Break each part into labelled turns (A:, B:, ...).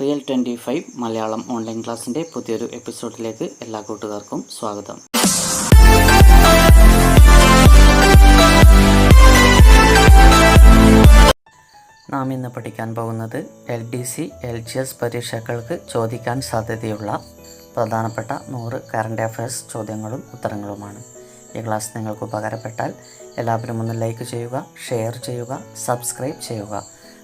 A: Real twenty five Malayalam online ക്ലാസ്സിന്റെ പുതിയൊരു എപ്പിസോഡിലേക്ക് എല്ലാ കൂട്ടുകാർക്കും സ്വാഗതം. നാം ഇന്ന് പഠിക്കാൻ പോകുന്നത് L D C L G S പരീക്ഷകൾക്ക് ചോദിക്കാൻ സാധ്യതയുള്ള പ്രധാനപ്പെട്ട നൂറ് കറണ്ട് അഫയേഴ്സ് ചോദ്യങ്ങളും ഉത്തരങ്ങളുമാണ്. ഈ ക്ലാസ് നിങ്ങൾക്ക് ഉപകാരപ്പെട്ടാൽ എല്ലാവരും ഒന്ന് ലൈക്ക് ചെയ്യുക ഷെയർ ചെയ്യുക സബ്സ്ക്രൈബ് ചെയ്യുക.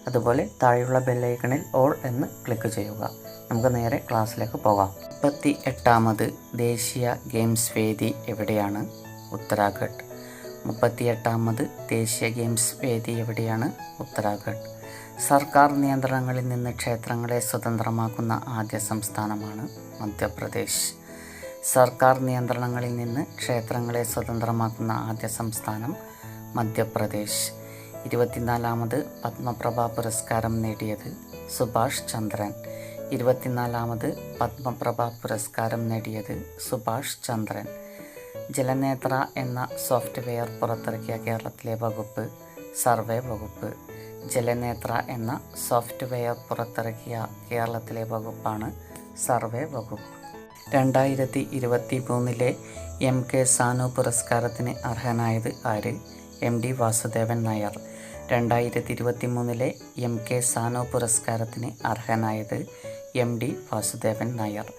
A: അതുപോലെ താഴെയുള്ള ബെല്ലൈക്കണിൽ ഓൾ എന്ന് ക്ലിക്ക് ചെയ്യുക. നമുക്ക് നേരെ ക്ലാസ്സിലേക്ക് പോകാം. മുപ്പത്തി എട്ടാമത് ദേശീയ ഗെയിംസ് വേദി എവിടെയാണ്? ഉത്തരാഖണ്ഡ്. മുപ്പത്തി എട്ടാമത് ദേശീയ ഗെയിംസ് വേദി എവിടെയാണ്? ഉത്തരാഖണ്ഡ്. സർക്കാർ നിയന്ത്രണങ്ങളിൽ നിന്ന് ക്ഷേത്രങ്ങളെ സ്വതന്ത്രമാക്കുന്ന ആദ്യ സംസ്ഥാനമാണ് മധ്യപ്രദേശ്. സർക്കാർ നിയന്ത്രണങ്ങളിൽ നിന്ന് ക്ഷേത്രങ്ങളെ സ്വതന്ത്രമാക്കുന്ന ആദ്യ സംസ്ഥാനം മധ്യപ്രദേശ്. ഇരുപത്തിനാലാമത് പത്മപ്രഭ പുരസ്കാരം നേടിയത് സുഭാഷ് ചന്ദ്രൻ. ഇരുപത്തിനാലാമത് പത്മപ്രഭ പുരസ്കാരം നേടിയത് സുഭാഷ് ചന്ദ്രൻ. ജലനേത്ര എന്ന സോഫ്റ്റ്വെയർ പുറത്തിറക്കിയ കേരളത്തിലെ വകുപ്പ് സർവേ വകുപ്പ്. ജലനേത്ര എന്ന സോഫ്റ്റ്വെയർ പുറത്തിറക്കിയ കേരളത്തിലെ വകുപ്പാണ് സർവേ വകുപ്പ്. രണ്ടായിരത്തി ഇരുപത്തി മൂന്നിലെ എം കെ സാനു പുരസ്കാരത്തിന് അർഹനായത് ആര്? M D Vasudevan Nair. രണ്ടായിരത്തി ഇരുപത്തി മൂന്നിലെ എം കെ സാനോ പുരസ്കാരത്തിന് അർഹനായത് എം ഡി വാസുദേവൻ നായർ.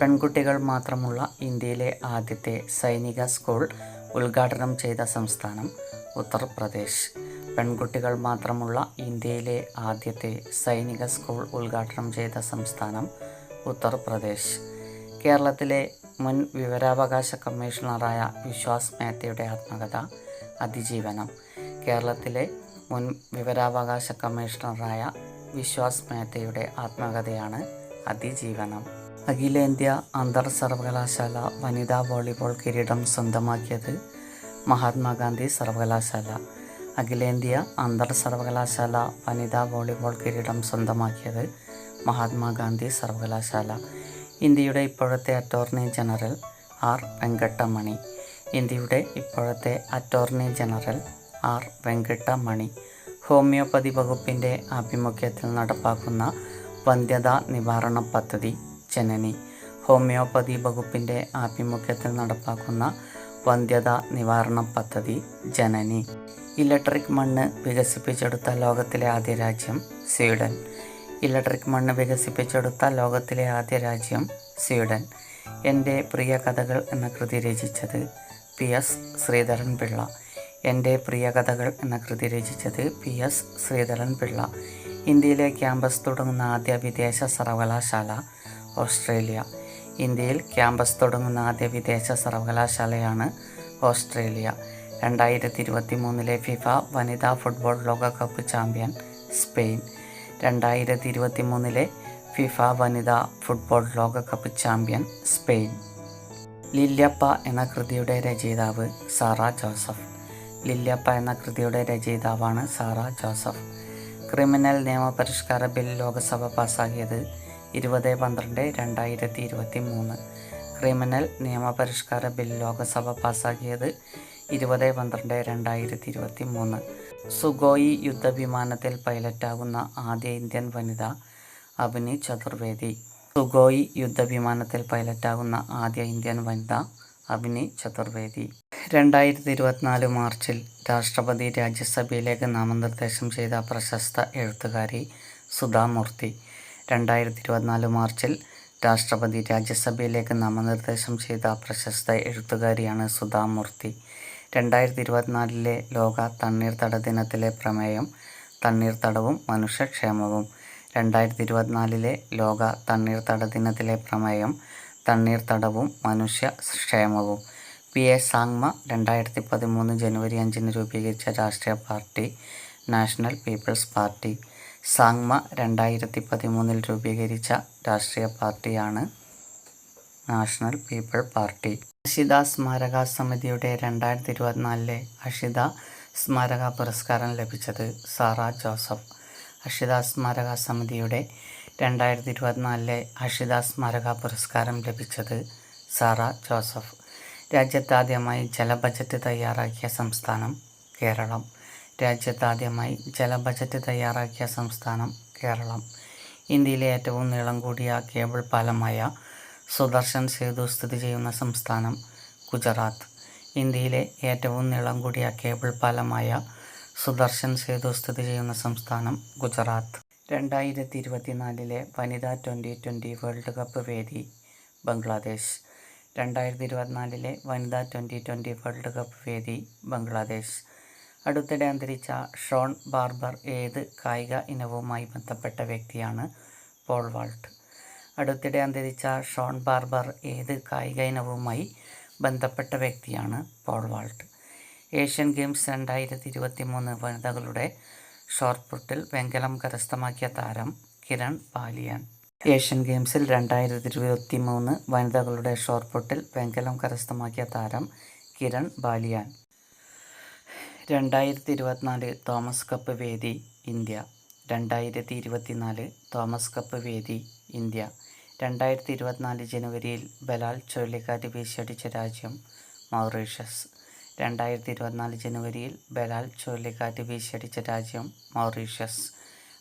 A: പെൺകുട്ടികൾ മാത്രമുള്ള ഇന്ത്യയിലെ ആദ്യത്തെ സൈനിക സ്കൂൾ ഉദ്ഘാടനം ചെയ്ത സംസ്ഥാനം ഉത്തർപ്രദേശ്. പെൺകുട്ടികൾ മാത്രമുള്ള ഇന്ത്യയിലെ ആദ്യത്തെ സൈനിക സ്കൂൾ ഉദ്ഘാടനം ചെയ്ത സംസ്ഥാനം ഉത്തർപ്രദേശ്. കേരളത്തിലെ മുൻ വിവരാവകാശ കമ്മീഷണറായ വിശ്വാസ് മേത്തയുടെ ആത്മകഥ അതിജീവനം. കേരളത്തിലെ മുൻ വിവരാവകാശ കമ്മീഷണറായ വിശ്വാസ് മേത്തയുടെ ആത്മകഥയാണ് അതിജീവനം. അഖിലേന്ത്യാ അന്തർ സർവകലാശാല വനിതാ വോളിബോൾ കിരീടം സ്വന്തമാക്കിയത് മഹാത്മാഗാന്ധി സർവകലാശാല. അഖിലേന്ത്യാ അന്തർ സർവകലാശാല വനിതാ വോളിബോൾ കിരീടം സ്വന്തമാക്കിയത് മഹാത്മാഗാന്ധി സർവകലാശാല. ഇന്ത്യയുടെ ഇപ്പോഴത്തെ അറ്റോർണി ജനറൽ ആർ വെങ്കട്ടമണി. ഇന്ത്യയുടെ ഇപ്പോഴത്തെ attorney general R Venkataramani. Homoeopathy വകുപ്പിന്റെ ആഭിമുഖ്യത്തിൽ നടപ്പാക്കുന്ന വന്ധ്യതാ നിവാരണ പദ്ധതി ജനനി. ഹോമിയോപ്പതി വകുപ്പിന്റെ ആഭിമുഖ്യത്തിൽ നടപ്പാക്കുന്ന വന്ധ്യതാ നിവാരണ പദ്ധതി ജനനി. ഇലക്ട്രിക് മണ്ണ് വികസിപ്പിച്ചെടുത്ത ലോകത്തിലെ ആദ്യ രാജ്യം സ്വീഡൻ. ഇലക്ട്രിക് മണ്ണ് വികസിപ്പിച്ചെടുത്ത ലോകത്തിലെ ആദ്യ രാജ്യം സ്വീഡൻ. എന്റെ പ്രിയ കഥകൾ എന്ന കൃതി രചിച്ചത് പി എസ് ശ്രീധരൻ പിള്ള. എന്റെ പ്രിയ കഥകൾ എന്ന കൃതി രചിച്ചത് പി എസ് ശ്രീധരൻ പിള്ള. ഇന്ത്യയിലെ ക്യാമ്പസ് തുടങ്ങുന്ന ആദ്യ വിദേശ സർവകലാശാല ഓസ്ട്രേലിയ. ഇന്ത്യയിൽ ക്യാമ്പസ് തുടങ്ങുന്ന ആദ്യ വിദേശ സർവകലാശാലയാണ് ഓസ്ട്രേലിയ. രണ്ടായിരത്തി ഇരുപത്തി മൂന്നിലെ ഫിഫ വനിതാ ഫുട്ബോൾ ലോകകപ്പ് ചാമ്പ്യൻ സ്പെയിൻ. രണ്ടായിരത്തി ഇരുപത്തി മൂന്നിലെ ഫിഫ വനിതാ ഫുട്ബോൾ ലോകകപ്പ് ചാമ്പ്യൻ സ്പെയിൻ. ലില്യപ്പ എന്ന കൃതിയുടെ രചയിതാവ് സാറ ജോസഫ്. ലില്യപ്പ എന്ന കൃതിയുടെ രചയിതാവാണ് സാറ ജോസഫ്. ക്രിമിനൽ നിയമപരിഷ്കാര ബിൽ ലോക്സഭ പാസ്സാക്കിയത് ഇരുപത് പന്ത്രണ്ട് രണ്ടായിരത്തി ഇരുപത്തി മൂന്ന് ക്രിമിനൽ നിയമപരിഷ്കാര ബിൽ ലോക്സഭ പാസ്സാക്കിയത് ഇരുപത് പന്ത്രണ്ട് രണ്ടായിരത്തി ഇരുപത്തി മൂന്ന് സുഗോയി യുദ്ധവിമാനത്തിൽ പൈലറ്റാകുന്ന ആദ്യ ഇന്ത്യൻ വനിത അഭിനി ചതുർവേദി. സുഗോയി യുദ്ധവിമാനത്തിൽ പൈലറ്റാകുന്ന ആദ്യ ഇന്ത്യൻ വനിത അഭിനി ചതുർവേദി. രണ്ടായിരത്തി ഇരുപത്തിനാല് മാർച്ചിൽ രാഷ്ട്രപതി രാജ്യസഭയിലേക്ക് നാമനിർദ്ദേശം ചെയ്ത പ്രശസ്ത എഴുത്തുകാരി സുധാമൂർത്തി രണ്ടായിരത്തി ഇരുപത്തിനാല് മാർച്ചിൽ രാഷ്ട്രപതി രാജ്യസഭയിലേക്ക് നാമനിർദ്ദേശം ചെയ്ത പ്രശസ്ത എഴുത്തുകാരിയാണ് സുധാമൂർത്തി രണ്ടായിരത്തി ഇരുപത്തിനാലിലെ ലോക തണ്ണീർത്തട ദിനത്തിലെ പ്രമേയം തണ്ണീർത്തടവും മനുഷ്യക്ഷേമവും. രണ്ടായിരത്തി ഇരുപത്തിനാലിലെ ലോക തണ്ണീർത്തട ദിനത്തിലെ പ്രമേയം തണ്ണീർത്തടവും മനുഷ്യ ക്ഷേമവും. പി എ സാങ്മ രണ്ടായിരത്തി പതിമൂന്ന് ജനുവരി അഞ്ചിന് രൂപീകരിച്ച രാഷ്ട്രീയ party national people's party. Sangma രണ്ടായിരത്തി പതിമൂന്നിൽ രൂപീകരിച്ച രാഷ്ട്രീയ പാർട്ടിയാണ് നാഷണൽ പീപ്പിൾ പാർട്ടി. അഷിത സ്മാരക സമിതിയുടെ രണ്ടായിരത്തി ഇരുപത്തിനാലിലെ അഷിത സ്മാരക പുരസ്കാരം ലഭിച്ചത് സാറ ജോസഫ്. അഷിത സ്മാരക സമിതിയുടെ രണ്ടായിരത്തി ഇരുപത്തിനാലിലെ അഷിത സ്മാരക പുരസ്കാരം ലഭിച്ചത് സാറ ജോസഫ്. രാജ്യത്താദ്യമായി ജല ബജറ്റ് തയ്യാറാക്കിയ സംസ്ഥാനം കേരളം. രാജ്യത്താദ്യമായി ജല ബജറ്റ് തയ്യാറാക്കിയ സംസ്ഥാനം കേരളം. ഇന്ത്യയിലെ ഏറ്റവും നീളം കൂടിയ കേബിൾ പാലമായ സുദർശൻ സേതു സ്ഥിതി ചെയ്യുന്ന സംസ്ഥാനം ഗുജറാത്ത്. ഇന്ത്യയിലെ ഏറ്റവും നീളം കൂടിയ കേബിൾ പാലമായ സുദർശൻ സേതു സ്ഥിതി ചെയ്യുന്ന സംസ്ഥാനം ഗുജറാത്ത്. രണ്ടായിരത്തി ഇരുപത്തിനാലിലെ വനിതാ ട്വന്റി ട്വന്റി വേൾഡ് കപ്പ് വേദി ബംഗ്ലാദേശ്. രണ്ടായിരത്തി ഇരുപത്തിനാലിലെ വനിതാ ട്വന്റി ട്വന്റി വേൾഡ് കപ്പ് വേദി ബംഗ്ലാദേശ്. അടുത്തിടെ അന്തരിച്ച ഷോൺ ബാർബർ ഏത് കായിക ഇനവുമായി ബന്ധപ്പെട്ട വ്യക്തിയാണ് പോൾ വാൾട്ട്? അടുത്തിടെ അന്തരിച്ച ഷോൺ ബാർബർ ഏത് കായിക ഇനവുമായി ബന്ധപ്പെട്ട വ്യക്തിയാണ് പോൾ വാൾട്ട്? ഏഷ്യൻ ഗെയിംസ് രണ്ടായിരത്തി ഇരുപത്തി മൂന്ന് വനിതകളുടെ ഷോർട്ട്പുട്ടിൽ വെങ്കലം കരസ്ഥമാക്കിയ താരം കിരൺ പാലിയാൻ. ഏഷ്യൻ ഗെയിംസിൽ രണ്ടായിരത്തി ഇരുപത്തി മൂന്ന് വനിതകളുടെ ഷോർട്ട്പുട്ടിൽ വെങ്കലം കരസ്ഥമാക്കിയ താരം കിരൺ ബാലിയാൻ രണ്ടായിരത്തി ഇരുപത്തിനാല് തോമസ് കപ്പ് വേദി ഇന്ത്യ. രണ്ടായിരത്തി ഇരുപത്തിനാല് തോമസ് കപ്പ് വേദി ഇന്ത്യ. രണ്ടായിരത്തി ഇരുപത്തിനാല് ജനുവരിയിൽ ബലാൽ ചുഴലിക്കാറ്റ് വീശിയടിച്ച രാജ്യം മൗറീഷ്യസ്. രണ്ടായിരത്തി ഇരുപത്തിനാല് ജനുവരിയിൽ ബലാൽ ചുഴലിക്കാറ്റ് വീശിയടിച്ച രാജ്യം മൗറീഷ്യസ്.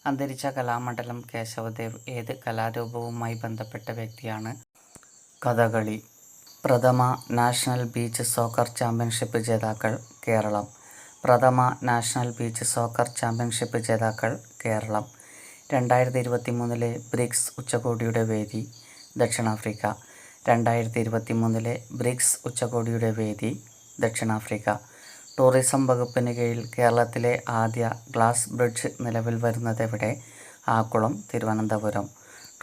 A: അന്തരിച്ച കലാമണ്ഡലം കേശവദേവ് ഏത് കലാരൂപവുമായി ബന്ധപ്പെട്ട വ്യക്തിയാണ്? കഥകളി. പ്രഥമ നാഷണൽ ബീച്ച് സോക്കർ ചാമ്പ്യൻഷിപ്പ് ജേതാക്കൾ കേരളം. പ്രഥമ നാഷണൽ ബീച്ച് സോക്കർ ചാമ്പ്യൻഷിപ്പ് ജേതാക്കൾ കേരളം. രണ്ടായിരത്തി ഇരുപത്തി മൂന്നിലെ ബ്രിക്സ് ഉച്ചകോടിയുടെ വേദി ദക്ഷിണാഫ്രിക്ക. രണ്ടായിരത്തി ഇരുപത്തി മൂന്നിലെ ബ്രിക്സ് ഉച്ചകോടിയുടെ വേദി ദക്ഷിണാഫ്രിക്ക. ടൂറിസം വകുപ്പിന് കീഴിൽ കേരളത്തിലെ ആദ്യ ഗ്ലാസ് ബ്രിഡ്ജ് നിലവിൽ വരുന്നത് എവിടെ? ആക്കുളം തിരുവനന്തപുരം.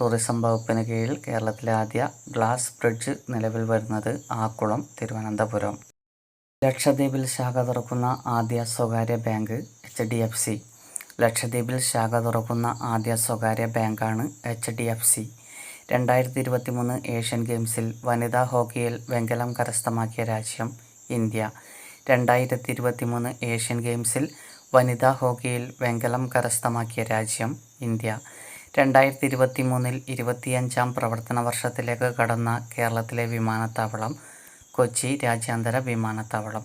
A: ടൂറിസം വകുപ്പിന് കീഴിൽ കേരളത്തിലെ ആദ്യ ഗ്ലാസ് ബ്രിഡ്ജ് നിലവിൽ വരുന്നത് ആക്കുളം തിരുവനന്തപുരം. ലക്ഷദ്വീപിൽ ശാഖ തുറക്കുന്ന ആദ്യ സ്വകാര്യ bank H D F C. ലക്ഷദ്വീപിൽ ശാഖ തുറക്കുന്ന ആദ്യ സ്വകാര്യ ബാങ്കാണ് എച്ച് ഡി എഫ് സി. രണ്ടായിരത്തി ഇരുപത്തി മൂന്ന് ഏഷ്യൻ ഗെയിംസിൽ വനിതാ ഹോക്കിയിൽ വെങ്കലം കരസ്ഥമാക്കിയ രാജ്യം ഇന്ത്യ. രണ്ടായിരത്തി ഇരുപത്തി മൂന്ന് ഏഷ്യൻ ഗെയിംസിൽ വനിതാ ഹോക്കിയിൽ വെങ്കലം കരസ്ഥമാക്കിയ രാജ്യം ഇന്ത്യ. രണ്ടായിരത്തി ഇരുപത്തി മൂന്നിൽ ഇരുപത്തിയഞ്ചാം പ്രവർത്തന വർഷത്തിലേക്ക് കടന്ന കേരളത്തിലെ വിമാനത്താവളം കൊച്ചി രാജ്യാന്തര വിമാനത്താവളം.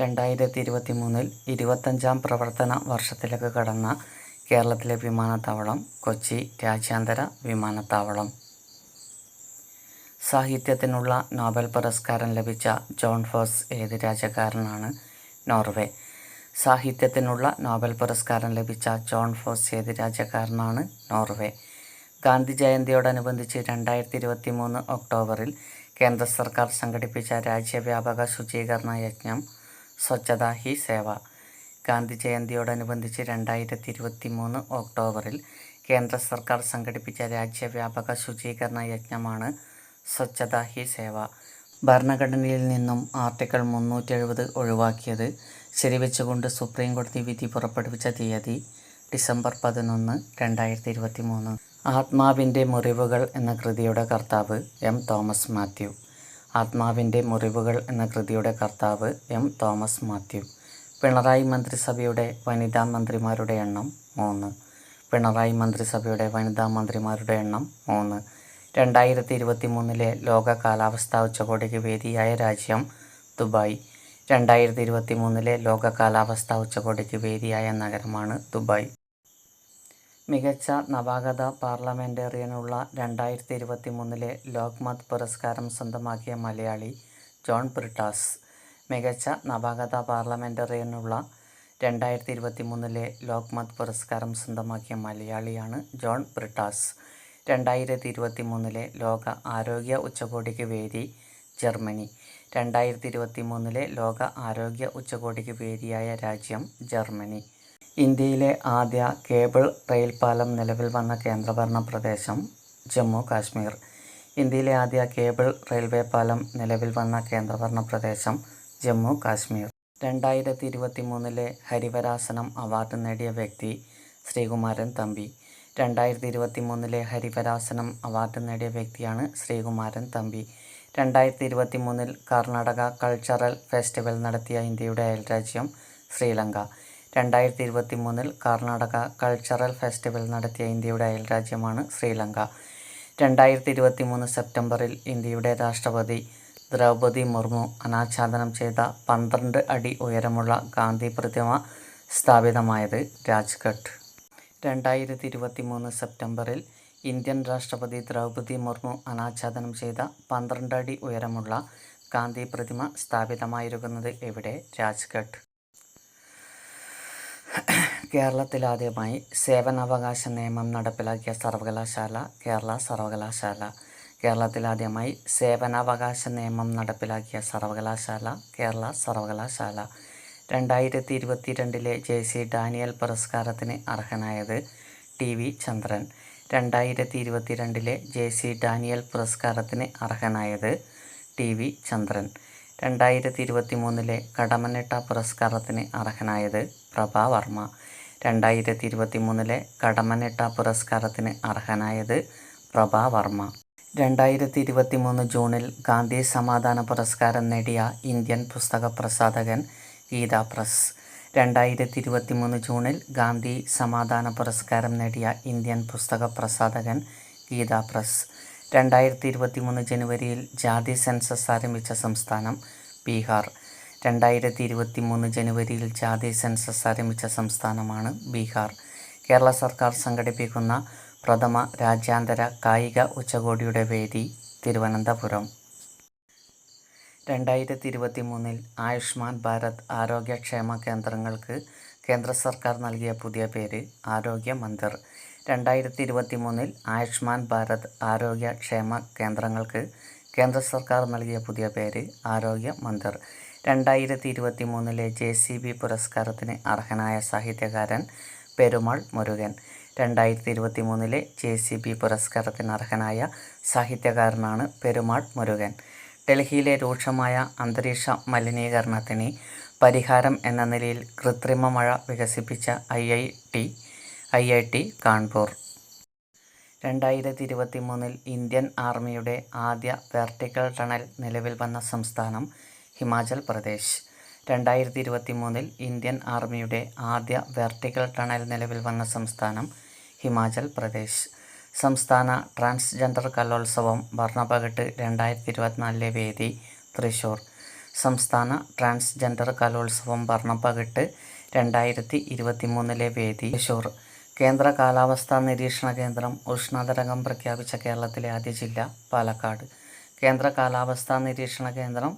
A: രണ്ടായിരത്തി ഇരുപത്തി മൂന്നിൽ ഇരുപത്തഞ്ചാം പ്രവർത്തന വർഷത്തിലേക്ക് കടന്ന കേരളത്തിലെ വിമാനത്താവളം കൊച്ചി രാജ്യാന്തര വിമാനത്താവളം. സാഹിത്യത്തിനുള്ള നോബൽ പുരസ്കാരം ലഭിച്ച ജോൺ ഫോസ് ഏത് രാജ്യക്കാരനാണ് നോർവേ. സാഹിത്യത്തിനുള്ള നോബൽ പുരസ്കാരം ലഭിച്ച ജോൺ ഫോസ് ഏത് രാജ്യക്കാരനാണ് നോർവേ. ഗാന്ധി ജയന്തിയോടനുബന്ധിച്ച് രണ്ടായിരത്തി ഇരുപത്തി മൂന്ന് ഒക്ടോബറിൽ കേന്ദ്ര സർക്കാർ സംഘടിപ്പിച്ച രാജ്യവ്യാപക ശുചീകരണ യജ്ഞം സ്വച്ഛത ഹി സേവ. ഗാന്ധി ജയന്തിയോടനുബന്ധിച്ച് രണ്ടായിരത്തി ഇരുപത്തി മൂന്ന് ഒക്ടോബറിൽ കേന്ദ്ര സർക്കാർ സംഘടിപ്പിച്ച രാജ്യവ്യാപക ശുചീകരണ യജ്ഞമാണ് സ്വച്ഛത ഹി സേവ. ഭരണഘടനയിൽ നിന്നും ആർട്ടിക്കിൾ മുന്നൂറ്റി എഴുപത് ഒഴിവാക്കിയത് ശരിവെച്ചുകൊണ്ട് സുപ്രീം കോടതി വിധി പുറപ്പെടുവിച്ച തീയതി ഡിസംബർ പതിനൊന്ന് രണ്ടായിരത്തി ഇരുപത്തി മൂന്ന് ആത്മാവിന്റെ മുറിവുകൾ എന്ന കൃതിയുടെ കർത്താവ് എം തോമസ് മാത്യു. ആത്മാവിന്റെ മുറിവുകൾ എന്ന കൃതിയുടെ കർത്താവ് എം തോമസ് മാത്യു. പിണറായി മന്ത്രിസഭയുടെ വനിതാ മന്ത്രിമാരുടെ എണ്ണം മൂന്ന്. പിണറായി മന്ത്രിസഭയുടെ വനിതാ മന്ത്രിമാരുടെ എണ്ണം മൂന്ന്. രണ്ടായിരത്തി ഇരുപത്തി മൂന്നിലെ ലോക കാലാവസ്ഥാ ഉച്ചകോടിക്ക് വേദിയായ രാജ്യം ദുബായ്. രണ്ടായിരത്തി ഇരുപത്തി മൂന്നിലെ ലോക കാലാവസ്ഥാ ഉച്ചകോടിക്ക് വേദിയായ നഗരമാണ് ദുബായ്. മികച്ച നവാഗത പാർലമെന്റേറിയനുള്ള രണ്ടായിരത്തി ഇരുപത്തി മൂന്നിലെ ലോക്മത് പുരസ്കാരം സ്വന്തമാക്കിയ മലയാളി ജോൺ ബ്രിട്ടാസ് മികച്ച നവാഗത പാർലമെന്റേറിയനുള്ള രണ്ടായിരത്തി ഇരുപത്തി മൂന്നിലെ ലോക്മത് പുരസ്കാരം സ്വന്തമാക്കിയ മലയാളിയാണ് ജോൺ ബ്രിട്ടാസ്. രണ്ടായിരത്തി ഇരുപത്തി മൂന്നിലെ ലോക ആരോഗ്യ ഉച്ചകോടിക്ക് വേദി ജർമ്മനി. രണ്ടായിരത്തി ഇരുപത്തി മൂന്നിലെ ലോക ആരോഗ്യ ഉച്ചകോടിക്ക് വേദിയായ രാജ്യം ജർമ്മനി. ഇന്ത്യയിലെ ആദ്യ കേബിൾ റെയിൽ പാലം നിലവിൽ വന്ന കേന്ദ്രഭരണ പ്രദേശം ജമ്മു കാശ്മീർ ഇന്ത്യയിലെ ആദ്യ കേബിൾ റെയിൽവേ പാലം നിലവിൽ വന്ന കേന്ദ്രഭരണ പ്രദേശം ജമ്മു കാശ്മീർ രണ്ടായിരത്തി ഇരുപത്തി മൂന്നിലെ ഹരിവരാസനം അവാർഡ് നേടിയ വ്യക്തി ശ്രീകുമാരൻ തമ്പി. രണ്ടായിരത്തി ഇരുപത്തി മൂന്നിലെ ഹരിവരാസനം അവാർഡ് നേടിയ വ്യക്തിയാണ് ശ്രീകുമാരൻ തമ്പി. രണ്ടായിരത്തി ഇരുപത്തി മൂന്നിൽ കർണാടക കൾച്ചറൽ ഫെസ്റ്റിവൽ നടത്തിയ ഇന്ത്യയുടെ അയൽരാജ്യം ശ്രീലങ്ക. രണ്ടായിരത്തി ഇരുപത്തി മൂന്നിൽ കർണാടക കൾച്ചറൽ ഫെസ്റ്റിവൽ നടത്തിയ ഇന്ത്യയുടെ അയൽരാജ്യമാണ് ശ്രീലങ്ക. രണ്ടായിരത്തി ഇരുപത്തി മൂന്ന് സെപ്റ്റംബറിൽ ഇന്ത്യയുടെ രാഷ്ട്രപതി ദ്രൗപദി മുർമു അനാച്ഛാദനം ചെയ്ത പന്ത്രണ്ട് അടി ഉയരമുള്ള ഗാന്ധി പ്രതിമ സ്ഥാപിതമായത് രാജ്ഘട്ട്. രണ്ടായിരത്തി ഇരുപത്തി മൂന്ന് സെപ്റ്റംബറിൽ ഇന്ത്യൻ രാഷ്ട്രപതി ദ്രൗപദി മുർമു അനാച്ഛാദനം ചെയ്ത പന്ത്രണ്ട് അടി ഉയരമുള്ള ഗാന്ധി പ്രതിമ സ്ഥാപിതമായിരിക്കുന്നത് എവിടെ? രാജ്ഘട്ട്. കേരളത്തിലാദ്യമായി സേവനാവകാശ നിയമം നടപ്പിലാക്കിയ സർവകലാശാല കേരള സർവകലാശാല. കേരളത്തിലാദ്യമായി സേവനാവകാശ നിയമം നടപ്പിലാക്കിയ സർവകലാശാല കേരള സർവകലാശാല. രണ്ടായിരത്തി ഇരുപത്തിരണ്ടിലെ ജെ സി ഡാനിയൽ പുരസ്കാരത്തിന് അർഹനായത് ടി വി ചന്ദ്രൻ. രണ്ടായിരത്തി ഇരുപത്തിരണ്ടിലെ ജെ സി ഡാനിയൽ പുരസ്കാരത്തിന് അർഹനായത് ടി വി ചന്ദ്രൻ. രണ്ടായിരത്തി ഇരുപത്തി മൂന്നിലെ കടമനിട്ട പുരസ്കാരത്തിന് അർഹനായത് പ്രഭ വർമ്മ. രണ്ടായിരത്തി ഇരുപത്തി മൂന്നിലെ കടമനിട്ട പുരസ്കാരത്തിന് അർഹനായത് പ്രഭ വർമ്മ. രണ്ടായിരത്തി ഇരുപത്തി മൂന്ന് ജൂണിൽ ഗാന്ധി സമാധാന പുരസ്കാരം നേടിയ ഇന്ത്യൻ പുസ്തക പ്രസാധകൻ ഗീത പ്രസ്. രണ്ടായിരത്തി ഇരുപത്തി മൂന്ന് ജൂണിൽ ഗാന്ധി സമാധാന പുരസ്കാരം നേടിയ ഇന്ത്യൻ പുസ്തക പ്രസാധകൻ ഗീത പ്രസ്. രണ്ടായിരത്തി ഇരുപത്തി മൂന്ന് ജനുവരിയിൽ ജാതി സെൻസസ് ആരംഭിച്ച സംസ്ഥാനം ബീഹാർ. രണ്ടായിരത്തി ഇരുപത്തി മൂന്ന് ജനുവരിയിൽ ജാതി സെൻസസ് ആരംഭിച്ച സംസ്ഥാനമാണ് ബീഹാർ. കേരള സർക്കാർ സംഘടിപ്പിക്കുന്ന പ്രഥമ രാജ്യാന്തര കായിക ഉച്ചകോടിയുടെ വേദി തിരുവനന്തപുരം. രണ്ടായിരത്തി ഇരുപത്തി മൂന്നിൽ ആയുഷ്മാൻ ഭാരത് ആരോഗ്യക്ഷേമ കേന്ദ്രങ്ങൾക്ക് കേന്ദ്ര സർക്കാർ നൽകിയ പുതിയ പേര് ആരോഗ്യ മന്ദിർ. രണ്ടായിരത്തി ഇരുപത്തി മൂന്നിൽ ആയുഷ്മാൻ ഭാരത് ആരോഗ്യക്ഷേമ കേന്ദ്രങ്ങൾക്ക് കേന്ദ്ര സർക്കാർ നൽകിയ പുതിയ പേര് ആരോഗ്യ മന്ദിർ. രണ്ടായിരത്തി ഇരുപത്തി മൂന്നിലെ ജെ സി ബി പുരസ്കാരത്തിന് അർഹനായ സാഹിത്യകാരൻ പെരുമാൾ മുരുകൻ. രണ്ടായിരത്തി ഇരുപത്തി മൂന്നിലെ ജെ സി ബി പുരസ്കാരത്തിന് അർഹനായ സാഹിത്യകാരനാണ് പെരുമാൾ മുരുകൻ. ഡൽഹിയിലെ രൂക്ഷമായ അന്തരീക്ഷ മലിനീകരണത്തിന് പരിഹാരം എന്ന നിലയിൽ കൃത്രിമ മഴ വികസിപ്പിച്ച I I T I I T Kanpur. രണ്ടായിരത്തി ഇരുപത്തി മൂന്നിൽ ഇന്ത്യൻ ആർമിയുടെ ആദ്യ വെർട്ടിക്കൽ ടണൽ നിലവിൽ വന്ന സംസ്ഥാനം ഹിമാചൽ പ്രദേശ്. രണ്ടായിരത്തി ഇരുപത്തി മൂന്നിൽ ഇന്ത്യൻ ആർമിയുടെ ആദ്യ വെർട്ടിക്കൽ ടണൽ നിലവിൽ വന്ന സംസ്ഥാനം ഹിമാചൽ പ്രദേശ്. സംസ്ഥാന ട്രാൻസ്ജെൻഡർ കലോത്സവം ഭരണപകട്ട് രണ്ടായിരത്തി ഇരുപത്തിനാലിലെ വേദി തൃശൂർ. സംസ്ഥാന ട്രാൻസ്ജെൻഡർ കലോത്സവം ഭരണപകട്ട് രണ്ടായിരത്തി ഇരുപത്തി മൂന്നിലെ വേദി തൃശൂർ. കേന്ദ്ര കാലാവസ്ഥാ നിരീക്ഷണ കേന്ദ്രം ഉഷ്ണതരംഗം പ്രഖ്യാപിച്ച കേരളത്തിലെ ആദ്യ ജില്ല പാലക്കാട്. കേന്ദ്ര കാലാവസ്ഥാ നിരീക്ഷണ കേന്ദ്രം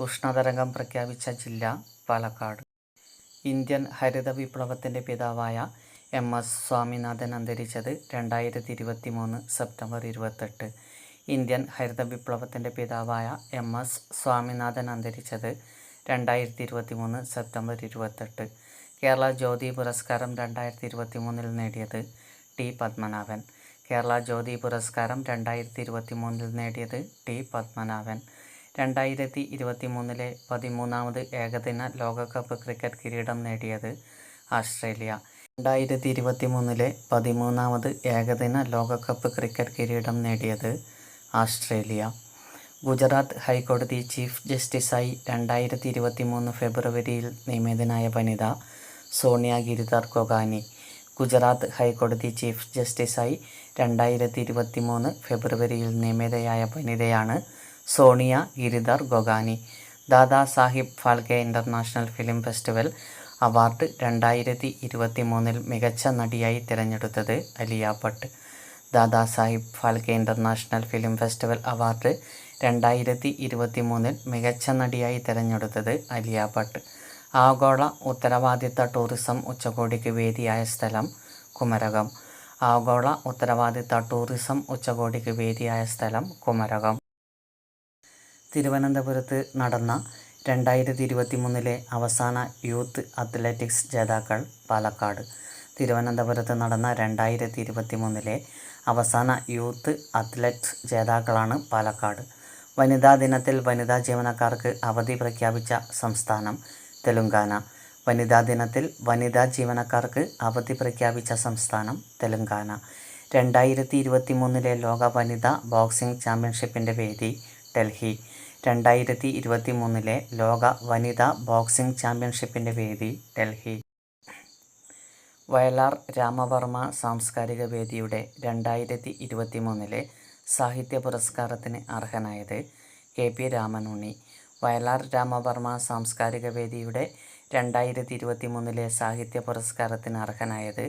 A: ഉഷ്ണതരംഗം പ്രഖ്യാപിച്ച ജില്ല പാലക്കാട്. ഇന്ത്യൻ ഹരിത വിപ്ലവത്തിന്റെ പിതാവായ എം എസ് സ്വാമിനാഥൻ അന്തരിച്ചത് രണ്ടായിരത്തി ഇരുപത്തി മൂന്ന് സെപ്റ്റംബർ ഇരുപത്തെട്ട്. ഇന്ത്യൻ ഹരിത വിപ്ലവത്തിന്റെ പിതാവായ എം എസ് സ്വാമിനാഥൻ അന്തരിച്ചത് രണ്ടായിരത്തി ഇരുപത്തി മൂന്ന് സെപ്റ്റംബർ ഇരുപത്തെട്ട്. കേരള ജ്യോതി പുരസ്കാരം രണ്ടായിരത്തി ഇരുപത്തി മൂന്നിൽ നേടിയത് ടി പത്മനാഭൻ. കേരള ജ്യോതി പുരസ്കാരം രണ്ടായിരത്തി ഇരുപത്തി മൂന്നിൽ നേടിയത് ടി പത്മനാഭൻ. രണ്ടായിരത്തി ഇരുപത്തി മൂന്നിലെ പതിമൂന്നാമത് ഏകദിന ലോകകപ്പ് ക്രിക്കറ്റ് കിരീടം നേടിയത് ഓസ്ട്രേലിയ രണ്ടായിരത്തി ഇരുപത്തി മൂന്നിലെ പതിമൂന്നാമത് ഏകദിന ലോകകപ്പ് ക്രിക്കറ്റ് കിരീടം നേടിയത് ആസ്ട്രേലിയ. ഗുജറാത്ത് ഹൈക്കോടതി ചീഫ് ജസ്റ്റിസായി രണ്ടായിരത്തി ഇരുപത്തി മൂന്ന് ഫെബ്രുവരിയിൽ നിയമിതനായ വനിത സോണിയ ഗിരിധർ കൊഗാനി. ഗുജറാത്ത് ഹൈക്കോടതി ചീഫ് ജസ്റ്റിസായി രണ്ടായിരത്തി ഇരുപത്തി മൂന്ന് ഫെബ്രുവരിയിൽ നിയമിതയായ വനിതയാണ് Sonia Giridhar Gogani Dada Saheb Phalke international film festival award രണ്ടായിരത്തി ഇരുപത്തി മൂന്നിൽ മികച്ച നടിയായി തിരഞ്ഞെടുത്തത് Alia Bhatt. Dadasaheb Phalke international film festival award രണ്ടായിരത്തി ഇരുപത്തി മൂന്നിൽ മികച്ച നടിയായി തിരഞ്ഞെടുത്തത് അലിയ ഭട്ട്. ആഗോള ഉത്തരവാദിത്ത ടൂറിസം ഉച്ചകോടിക്ക് വേദിയായ സ്ഥലം കുമരകം. ആഗോള ഉത്തരവാദിത്ത ടൂറിസം ഉച്ചകോടിക്ക് വേദിയായ സ്ഥലം കുമരകം. തിരുവനന്തപുരത്ത് നടന്ന രണ്ടായിരത്തി ഇരുപത്തി മൂന്നിലെ അവസാന യൂത്ത് അത്ലറ്റിക്സ് ജേതാക്കൾ പാലക്കാട്. തിരുവനന്തപുരത്ത് നടന്ന രണ്ടായിരത്തി ഇരുപത്തി മൂന്നിലെ അവസാന യൂത്ത് അത്ലറ്റ് ജേതാക്കളാണ് പാലക്കാട്. വനിതാ ദിനത്തിൽ വനിതാ ജീവനക്കാർക്ക് അവധി പ്രഖ്യാപിച്ച സംസ്ഥാനം തെലുങ്കാന. വനിതാ ദിനത്തിൽ വനിതാ ജീവനക്കാർക്ക് അവധി പ്രഖ്യാപിച്ച സംസ്ഥാനം തെലുങ്കാന. രണ്ടായിരത്തി ഇരുപത്തി മൂന്നിലെ ലോക വനിതാ ബോക്സിംഗ് ചാമ്പ്യൻഷിപ്പിന്റെ വേദി ഡൽഹി. രണ്ടായിരത്തി ഇരുപത്തി മൂന്നിലെ ലോക വനിതാ ബോക്സിംഗ് ചാമ്പ്യൻഷിപ്പിന്റെ വേദി ഡൽഹി. വയലാർ രാമവർമ്മ സാംസ്കാരിക വേദിയുടെ രണ്ടായിരത്തി ഇരുപത്തി മൂന്നിലെ സാഹിത്യ പുരസ്കാരത്തിന് അർഹനായത് കെ പി രാമനുണ്ണി. വയലാർ രാമവർമ്മ സാംസ്കാരിക വേദിയുടെ രണ്ടായിരത്തി ഇരുപത്തി മൂന്നിലെ സാഹിത്യ പുരസ്കാരത്തിന് അർഹനായത്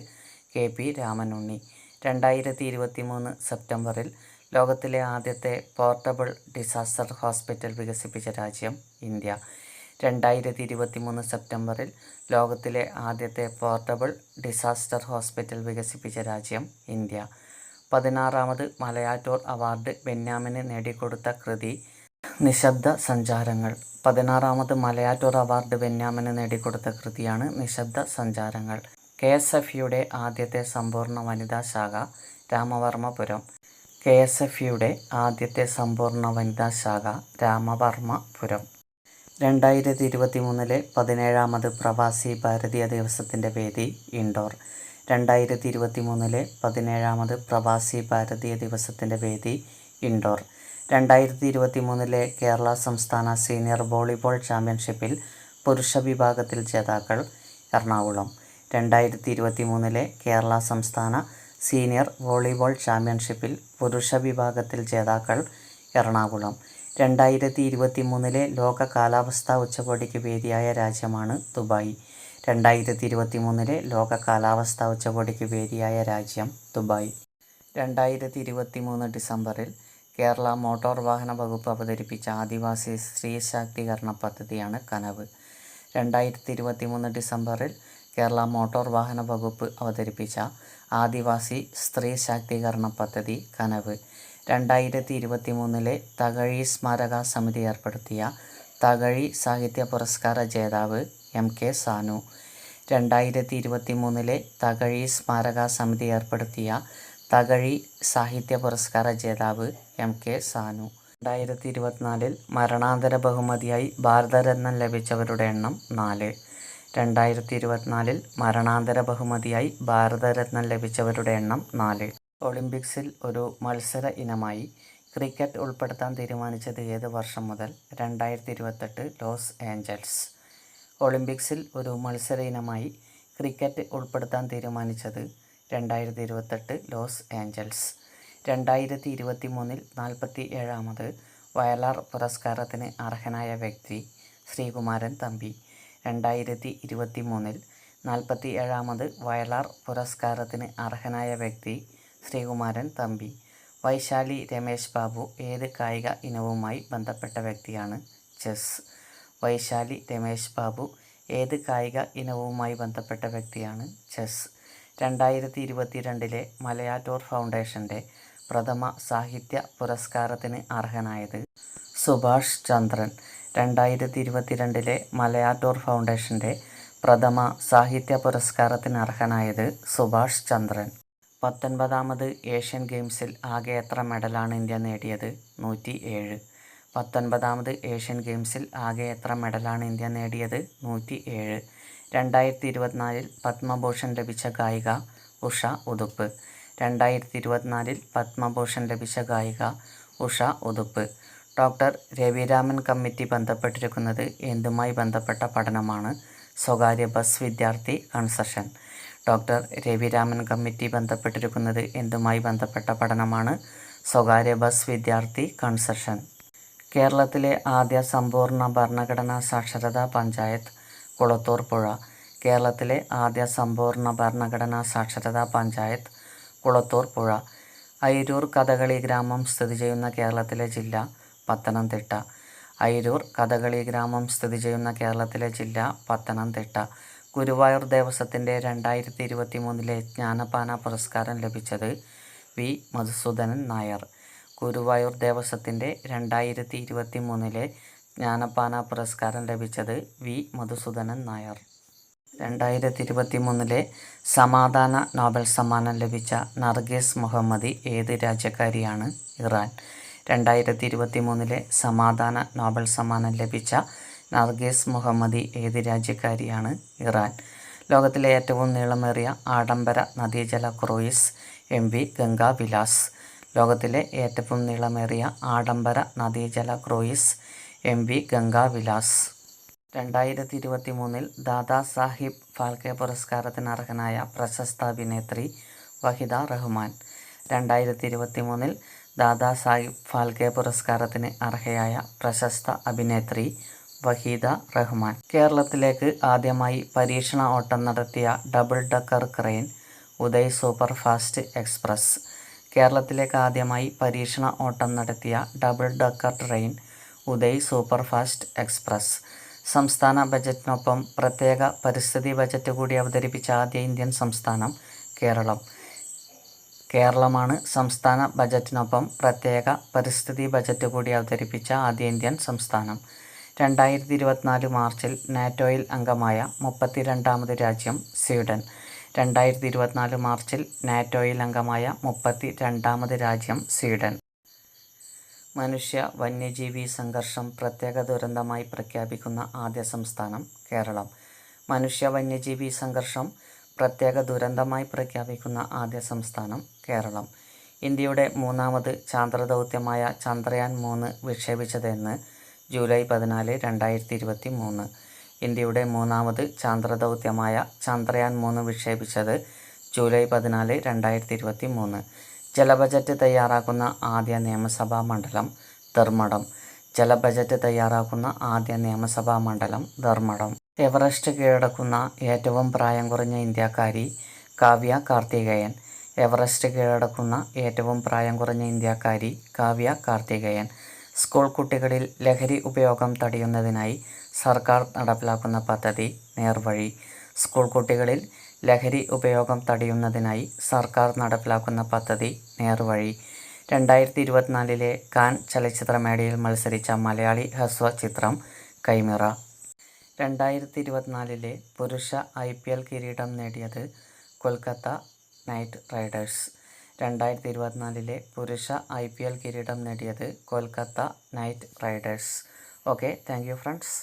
A: കെ പി രാമനുണ്ണി. രണ്ടായിരത്തി ഇരുപത്തി മൂന്ന് സെപ്റ്റംബറിൽ ലോകത്തിലെ ആദ്യത്തെ പോർട്ടബിൾ ഡിസാസ്റ്റർ ഹോസ്പിറ്റൽ വികസിപ്പിച്ച രാജ്യം ഇന്ത്യ. രണ്ടായിരത്തി ഇരുപത്തി മൂന്ന് സെപ്റ്റംബറിൽ ലോകത്തിലെ ആദ്യത്തെ പോർട്ടബിൾ ഡിസാസ്റ്റർ ഹോസ്പിറ്റൽ വികസിപ്പിച്ച രാജ്യം ഇന്ത്യ. പതിനാറാമത് മലയാറ്റൂർ അവാർഡ് ബെന്യാമിന് നേടിക്കൊടുത്ത കൃതി നിശബ്ദ സഞ്ചാരങ്ങൾ. പതിനാറാമത് മലയാറ്റൂർ അവാർഡ് ബെന്യാമിന് നേടിക്കൊടുത്ത കൃതിയാണ് നിശബ്ദ സഞ്ചാരങ്ങൾ. കെ എസ് എഫ് യുടെ ആദ്യത്തെ സമ്പൂർണ വനിതാ ശാഖ രാമവർമ്മപുരം. കെ എസ് എഫ് യുടെ ആദ്യത്തെ സമ്പൂർണ വനിതാ ശാഖ രാമവർമ്മപുരം രണ്ടായിരത്തി ഇരുപത്തി മൂന്നിലെ പതിനേഴാമത് പ്രവാസി ഭാരതീയ ദിവസത്തിന്റെ വേദി ഇൻഡോർ. രണ്ടായിരത്തി ഇരുപത്തി മൂന്നിലെ പതിനേഴാമത് പ്രവാസി ഭാരതീയ ദിവസത്തിന്റെ വേദി ഇൻഡോർ. രണ്ടായിരത്തി ഇരുപത്തി മൂന്നിലെ കേരള സംസ്ഥാന സീനിയർ വോളിബോൾ ചാമ്പ്യൻഷിപ്പിൽ പുരുഷ വിഭാഗത്തിൽ ജേതാക്കൾ എറണാകുളം. രണ്ടായിരത്തി ഇരുപത്തി മൂന്നിലെ കേരള സംസ്ഥാന സീനിയർ വോളിബോൾ ചാമ്പ്യൻഷിപ്പിൽ പുരുഷ വിഭാഗത്തിൽ ജേതാക്കൾ എറണാകുളം. രണ്ടായിരത്തി ഇരുപത്തി മൂന്നിലെ ലോക കാലാവസ്ഥാ ഉച്ചകോടിക്ക് വേദിയായ രാജ്യമാണ് ദുബായ്. രണ്ടായിരത്തി ഇരുപത്തി മൂന്നിലെ ലോക കാലാവസ്ഥാ ഉച്ചകോടിക്ക് വേദിയായ രാജ്യം ദുബായ്. രണ്ടായിരത്തി ഇരുപത്തി മൂന്ന് ഡിസംബറിൽ കേരള മോട്ടോർ വാഹന വകുപ്പ് അവതരിപ്പിച്ച ആദിവാസി സ്ത്രീ ശാക്തീകരണ പദ്ധതിയാണ് കനവ്. രണ്ടായിരത്തി ഇരുപത്തി മൂന്ന് ഡിസംബറിൽ കേരള മോട്ടോർ വാഹന വകുപ്പ് അവതരിപ്പിച്ച ആദിവാസി സ്ത്രീ ശാക്തീകരണ പദ്ധതി കനവ്. രണ്ടായിരത്തി ഇരുപത്തി മൂന്നിലെ തകഴി സ്മാരക സമിതി ഏർപ്പെടുത്തിയ തകഴി സാഹിത്യ പുരസ്കാര ജേതാവ് എം കെ സാനു. രണ്ടായിരത്തി ഇരുപത്തി മൂന്നിലെ തകഴി സ്മാരക സമിതി ഏർപ്പെടുത്തിയ തകഴി സാഹിത്യ പുരസ്കാര ജേതാവ് എം കെ സാനു. രണ്ടായിരത്തി ഇരുപത്തിനാലിൽ മരണാന്തര ബഹുമതിയായി ഭാരതരത്നം ലഭിച്ചവരുടെ എണ്ണം നാല്. രണ്ടായിരത്തി ഇരുപത്തിനാലിൽ മരണാന്തര ബഹുമതിയായി ഭാരതരത്നം ലഭിച്ചവരുടെ എണ്ണം നാല്. ഒളിമ്പിക്സിൽ ഒരു മത്സര ഇനമായി ക്രിക്കറ്റ് ഉൾപ്പെടുത്താൻ തീരുമാനിച്ചത് ഏത് വർഷം മുതൽ? രണ്ടായിരത്തി ഇരുപത്തെട്ട് ലോസ് ഏഞ്ചൽസ്. ഒളിമ്പിക്സിൽ ഒരു മത്സര ഇനമായി ക്രിക്കറ്റ് ഉൾപ്പെടുത്താൻ തീരുമാനിച്ചത് രണ്ടായിരത്തി ഇരുപത്തെട്ട് ലോസ് ഏഞ്ചൽസ്. രണ്ടായിരത്തി ഇരുപത്തി മൂന്നിൽ നാൽപ്പത്തി ഏഴാമത് വയലാർ പുരസ്കാരത്തിന് അർഹനായ വ്യക്തി ശ്രീകുമാരൻ തമ്പി. രണ്ടായിരത്തി ഇരുപത്തി മൂന്നിൽ നാൽപ്പത്തി ഏഴാമത് വയലാർ പുരസ്കാരത്തിന് അർഹനായ വ്യക്തി ശ്രീകുമാരൻ തമ്പി. വൈശാലി രമേശ് ബാബു ഏത് കായിക ഇനവുമായി ബന്ധപ്പെട്ട വ്യക്തിയാണ്? ചെസ്. വൈശാലി രമേശ് ബാബു ഏത് കായിക ഇനവുമായി ബന്ധപ്പെട്ട വ്യക്തിയാണ്? ചെസ്. രണ്ടായിരത്തി ഇരുപത്തിരണ്ടിലെ മലയാറ്റൂർ ഫൗണ്ടേഷന്റെ പ്രഥമ സാഹിത്യ പുരസ്കാരത്തിന് അർഹനായത് സുഭാഷ് ചന്ദ്രൻ. രണ്ടായിരത്തി ഇരുപത്തിരണ്ടിലെ മലയാറ്റൂർ ഫൗണ്ടേഷന്റെ പ്രഥമ സാഹിത്യ പുരസ്കാരത്തിന് അർഹനായത് സുഭാഷ് ചന്ദ്രൻ. പത്തൊൻപതാമത് ഏഷ്യൻ ഗെയിംസിൽ ആകെ എത്ര മെഡലാണ് ഇന്ത്യ നേടിയത്? നൂറ്റി ഏഴ് പത്തൊൻപതാമത് ഏഷ്യൻ ഗെയിംസിൽ ആകെ എത്ര മെഡലാണ് ഇന്ത്യ നേടിയത്? നൂറ്റി ഏഴ് രണ്ടായിരത്തി ഇരുപത്തിനാലിൽ പത്മഭൂഷൺ ലഭിച്ച ഗായിക ഉഷ ഉതുപ്പ്. രണ്ടായിരത്തി ഇരുപത്തിനാലിൽ പത്മഭൂഷൺ ലഭിച്ച ഗായിക ഉഷ ഉതുപ്പ്. ഡോക്ടർ രവിരാമൻ കമ്മിറ്റി ബന്ധപ്പെട്ടിരിക്കുന്നത് എന്തുമായി ബന്ധപ്പെട്ട പഠനമാണ്? സ്വകാര്യ ബസ് വിദ്യാർത്ഥി കൺസഷൻ. ഡോക്ടർ രവിരാമൻ കമ്മിറ്റി ബന്ധപ്പെട്ടിരിക്കുന്നത് എന്തുമായി ബന്ധപ്പെട്ട പഠനമാണ്? സ്വകാര്യ ബസ് വിദ്യാർത്ഥി കൺസഷൻ. കേരളത്തിലെ ആദ്യ സമ്പൂർണ ഭരണഘടനാ സാക്ഷരതാ പഞ്ചായത്ത് കുളത്തൂർ പുഴ. കേരളത്തിലെ ആദ്യ സമ്പൂർണ ഭരണഘടനാ സാക്ഷരതാ പഞ്ചായത്ത് കുളത്തൂർ പുഴ. അയിരൂർ കഥകളി ഗ്രാമം സ്ഥിതി ചെയ്യുന്ന കേരളത്തിലെ ജില്ല. പത്തനംതിട്ട. അയിരൂർ കഥകളി ഗ്രാമം സ്ഥിതി ചെയ്യുന്ന കേരളത്തിലെ ജില്ല പത്തനംതിട്ട. ഗുരുവായൂർ ദേവസ്വത്തിന്റെ രണ്ടായിരത്തി ഇരുപത്തി മൂന്നിലെ ജ്ഞാനപാന പുരസ്കാരം ലഭിച്ചത് വി. മധുസൂദനൻ നായർ. ഗുരുവായൂർ ദേവസ്വത്തിന്റെ രണ്ടായിരത്തി ഇരുപത്തി മൂന്നിലെ ജ്ഞാനപാന പുരസ്കാരം ലഭിച്ചത് വി. മധുസൂദനൻ നായർ. രണ്ടായിരത്തി ഇരുപത്തി മൂന്നിലെ സമാധാന നോബൽ സമ്മാനം ലഭിച്ച നർഗീസ് മുഹമ്മദി ഏത് രാജ്യക്കാരിയാണ്? ഇറാൻ. രണ്ടായിരത്തി ഇരുപത്തി മൂന്നിലെ സമാധാന നോബൽ സമ്മാനം ലഭിച്ച നർഗീസ് മുഹമ്മദി ഏത് രാജ്യക്കാരിയാണ്? ഇറാൻ. ലോകത്തിലെ ഏറ്റവും നീളമേറിയ ആഡംബര നദീജല cruise M V Ganga Vilas ലോകത്തിലെ ഏറ്റവും നീളമേറിയ ആഡംബര നദീജല cruise M V Ganga Vilas രണ്ടായിരത്തി ഇരുപത്തി മൂന്നിൽ ദാദാ സാഹിബ് ഫാൽക്കെ പുരസ്കാരത്തിന് അർഹനായ പ്രശസ്ത അഭിനേത്രി വഹിദ റഹ്മാൻ. രണ്ടായിരത്തി ഇരുപത്തി മൂന്നിൽ ദാദാ സാഹിബ് ഫാൽക്കെ പുരസ്കാരത്തിന് അർഹയായ പ്രശസ്ത അഭിനേത്രി വഹീദ റഹ്മാൻ. കേരളത്തിലേക്ക് ആദ്യമായി പരീക്ഷണ ഓട്ടം നടത്തിയ double decker train Uday super fast express. കേരളത്തിലേക്ക് ആദ്യമായി പരീക്ഷണ ഓട്ടം നടത്തിയ double decker train Uday super fast express. സംസ്ഥാന ബജറ്റിനൊപ്പം പ്രത്യേക പരിസ്ഥിതി ബജറ്റ് കൂടി അവതരിപ്പിച്ച ആദ്യ ഇന്ത്യൻ സംസ്ഥാനം കേരളം. കേരളമാണ് സംസ്ഥാന ബജറ്റിനൊപ്പം പ്രത്യേക പരിസ്ഥിതി ബജറ്റ് കൂടി അവതരിപ്പിച്ച ആദ്യ ഇന്ത്യൻ സംസ്ഥാനം. രണ്ടായിരത്തി ഇരുപത്തിനാല് മാർച്ചിൽ നാറ്റോയിൽ അംഗമായ മുപ്പത്തിരണ്ടാമത് രാജ്യം സ്വീഡൻ. രണ്ടായിരത്തി ഇരുപത്തിനാല് മാർച്ചിൽ നാറ്റോയിൽ അംഗമായ മുപ്പത്തി രണ്ടാമത് രാജ്യം സ്വീഡൻ. മനുഷ്യ വന്യജീവി സംഘർഷം പ്രത്യേക ദുരന്തമായി പ്രഖ്യാപിക്കുന്ന ആദ്യ സംസ്ഥാനം കേരളം. മനുഷ്യ വന്യജീവി സംഘർഷം പ്രത്യേക ദുരന്തമായി പ്രഖ്യാപിക്കുന്ന ആദ്യ സംസ്ഥാനം കേരളം. ഇന്ത്യയുടെ മൂന്നാമത് ചാന്ദ്രദൗത്യമായ ചന്ദ്രയാൻ മൂന്ന് വിക്ഷേപിച്ചതെന്ന് ജൂലൈ പതിനാല് രണ്ടായിരത്തി ഇരുപത്തി മൂന്ന് ഇന്ത്യയുടെ മൂന്നാമത് ചാന്ദ്രദൗത്യമായ ചന്ദ്രയാൻ മൂന്ന് വിക്ഷേപിച്ചത് ജൂലൈ പതിനാല് രണ്ടായിരത്തി ഇരുപത്തി മൂന്ന് ജലബജറ്റ് തയ്യാറാക്കുന്ന ആദ്യ നിയമസഭാ മണ്ഡലം ധർമ്മടം. ജലബജറ്റ് തയ്യാറാക്കുന്ന ആദ്യ നിയമസഭാ മണ്ഡലം ധർമ്മടം. എവറസ്റ്റ് കീഴടക്കുന്ന ഏറ്റവും പ്രായം കുറഞ്ഞ ഇന്ത്യക്കാരി കാവ്യ കാർത്തികേയൻ. എവറസ്റ്റ് കീഴടക്കുന്ന ഏറ്റവും പ്രായം കുറഞ്ഞ ഇന്ത്യക്കാരി കാവ്യ കാർത്തികേയൻ. സ്കൂൾ കുട്ടികളിൽ ലഹരി ഉപയോഗം തടയുന്നതിനായി സർക്കാർ നടപ്പിലാക്കുന്ന പദ്ധതി നേർവഴി. സ്കൂൾ കുട്ടികളിൽ ലഹരി ഉപയോഗം തടയുന്നതിനായി സർക്കാർ നടപ്പിലാക്കുന്ന പദ്ധതി നേർവഴി. രണ്ടായിരത്തി ഇരുപത്തിനാലിലെ കാൻ ചലച്ചിത്രമേളയിൽ മത്സരിച്ച മലയാളി ഹ്രസ്വ ചിത്രം കൈമിറ. രണ്ടായിരത്തി ഇരുപത്തിനാലിലെ പുരുഷ ഐ പി എൽ കിരീടം നേടിയത് കൊൽക്കത്ത നൈറ്റ് റൈഡേഴ്സ്. രണ്ടായിരത്തി ഇരുപത്തിനാലിലെ പുരുഷ ഐ പി എൽ കിരീടം നേടിയത് Kolkata Knight Riders. Okay thank you friends.